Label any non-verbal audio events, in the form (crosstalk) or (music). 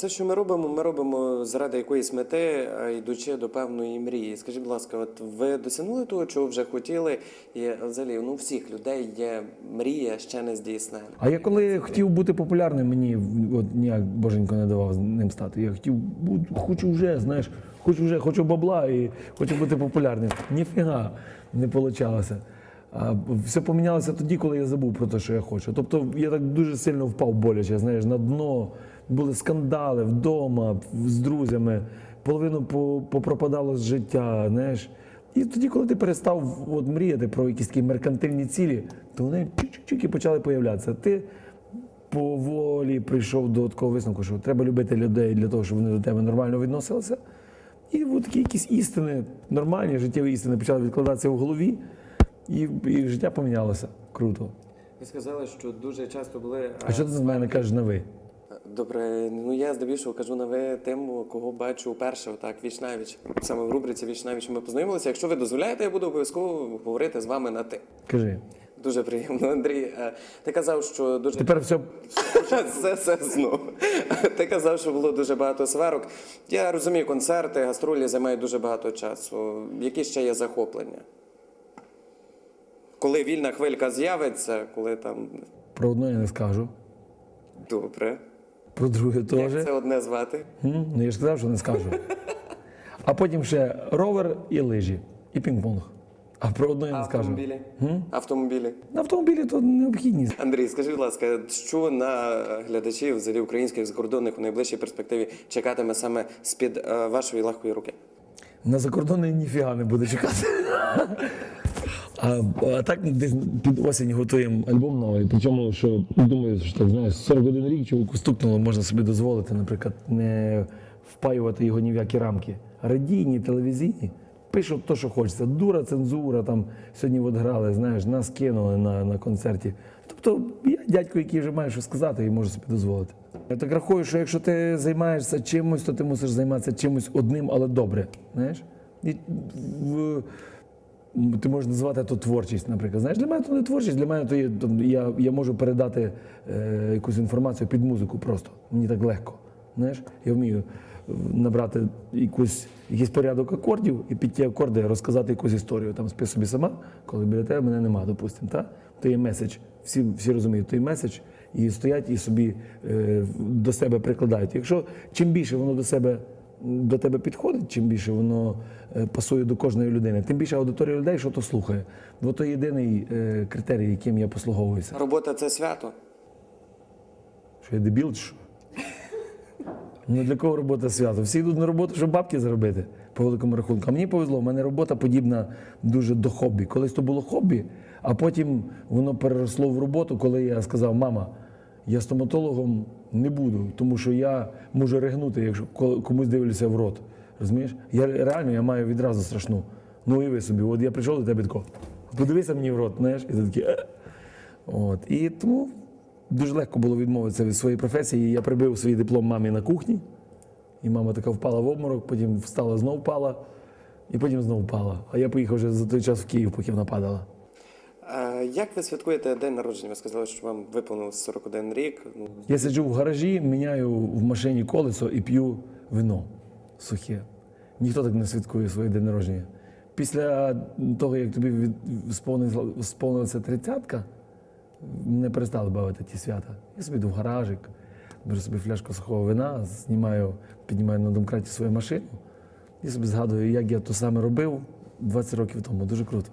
Все, що ми робимо, ми робимо заради якоїсь мети, йдучи до певної мрії. Скажіть, будь ласка, от ви досягнули того, чого вже хотіли? І взагалі, ну всіх людей є мрія ще не здійснена. А я коли хотів бути популярним, мені от ніяк боженько не давав ним стати. Я хотів хочу вже, знаєш, хочу вже, хочу бабла і хочу бути популярним. Ніфіга не вийшло. Все помінялося тоді, коли я забув про те, що я хочу. Тобто я так дуже сильно впав боляче, знаєш, на дно. Були скандали вдома, з друзями, половину попропадало з життя, знаєш. І тоді, коли ти перестав от, мріяти про якісь такі меркантильні цілі, то вони чик-чик і почали появлятися. Ти поволі прийшов до такого висновку, що треба любити людей для того, щоб вони до тебе нормально відносилися. І от такі якісь істини, нормальні життєві істини почали відкладатися в голові, і, і життя помінялося. Круто. Ви сказали, що дуже часто були. А що ти з мене кажеш на ви? Добре, ну я здебільшого кажу на ви тим, кого бачу вперше, отак віч навіч. Саме в рубриці віч навіч ми познайомилися. Якщо ви дозволяєте, я буду обов'язково говорити з вами на ти. Кажи. Дуже приємно, Андрій. Е, Ти казав, що дуже Тепер все Це все знову. Ти казав, що було дуже багато сварок. Я розумію, концерти, гастролі займають дуже багато часу. Які ще є захоплення? Коли вільна хвилька з'явиться, коли там про одне я не скажу, добре. Про друге теж. Як це одне звати? М? Ну я ж сказав, що не скажу. (laughs) А потім ще ровер і лижі, і пінг-понг. А про одне я не скажу. Автомобілі. Автомобілі. На автомобілі то необхідність. Андрій, скажи, будь ласка, що на глядачів взагалі українських закордонних у найближчій перспективі чекатиме саме з-під е, вашої легкої руки? На закордонний ніфіга не буде чекати. (laughs) А, а так десь під осінь готуємо альбом новий. Причому, що думаю, що так знаєш, 41 рік чоловіку стукнуло, можна собі дозволити, наприклад, не впаювати його ні в які рамки. Радійні, телевізійні. Пишуть те, що хочеться. Дура, цензура, там сьогодні от грали, знаєш, нас кинули на, на концерті. Тобто я дядько, який вже має що сказати і можу собі дозволити. Я так рахую, що якщо ти займаєшся чимось, то ти мусиш займатися чимось одним, але добре. Знаєш? І в, ти можеш назвати то творчість, наприклад. Знаєш, для мене то не творчість, для мене то є, я, я можу передати е, якусь інформацію під музику просто. Мені так легко. Знаєш, я вмію е, набрати якусь, якийсь порядок акордів і під ті акорди розказати якусь історію. Там спи собі сама, коли біля тебе мене нема, допустимо. Та? То є меседж. Всі, всі розуміють, то є меседж, і стоять і собі е, до себе прикладають. Якщо чим більше воно до себе до тебе підходить, чим більше воно е, пасує до кожної людини, тим більше аудиторія людей, що то слухає. Бо то єдиний е, критерій, яким я послуговуюся. Робота це свято. Що я дебіл, що? Ну для кого робота свято? Всі йдуть на роботу, щоб бабки заробити по великому рахунку. А мені повезло, в мене робота подібна дуже до хобі. Колись то було хобі, а потім воно переросло в роботу, коли я сказав, мама, я стоматологом не буду, тому що я можу ригнути, якщо комусь дивлюся в рот. Розумієш? Я реально я маю відразу страшну. Ну уяви собі, от я прийшов до тебе тако, подивися мені в рот, знаєш, і ти такий. «Е». От. І тому дуже легко було відмовитися від своєї професії. Я прибив свій диплом мамі на кухні, і мама така впала в обморок, потім встала, знов впала, і потім знов впала. А я поїхав вже за той час в Київ, поки вона падала. Як ви святкуєте день народження? Ви сказали, що вам виповнилось 41 рік. Ну, Я сиджу в гаражі, міняю в машині колесо і п'ю вино сухе. Ніхто так не святкує своє день народження. Після того, як тобі від- сповнилася тридцятка, не перестали бавити ті свята. Я собі йду в гаражик, беру собі фляжку сухого вина, знімаю, піднімаю на домкраті свою машину і собі згадую, як я то саме робив 20 років тому. Дуже круто.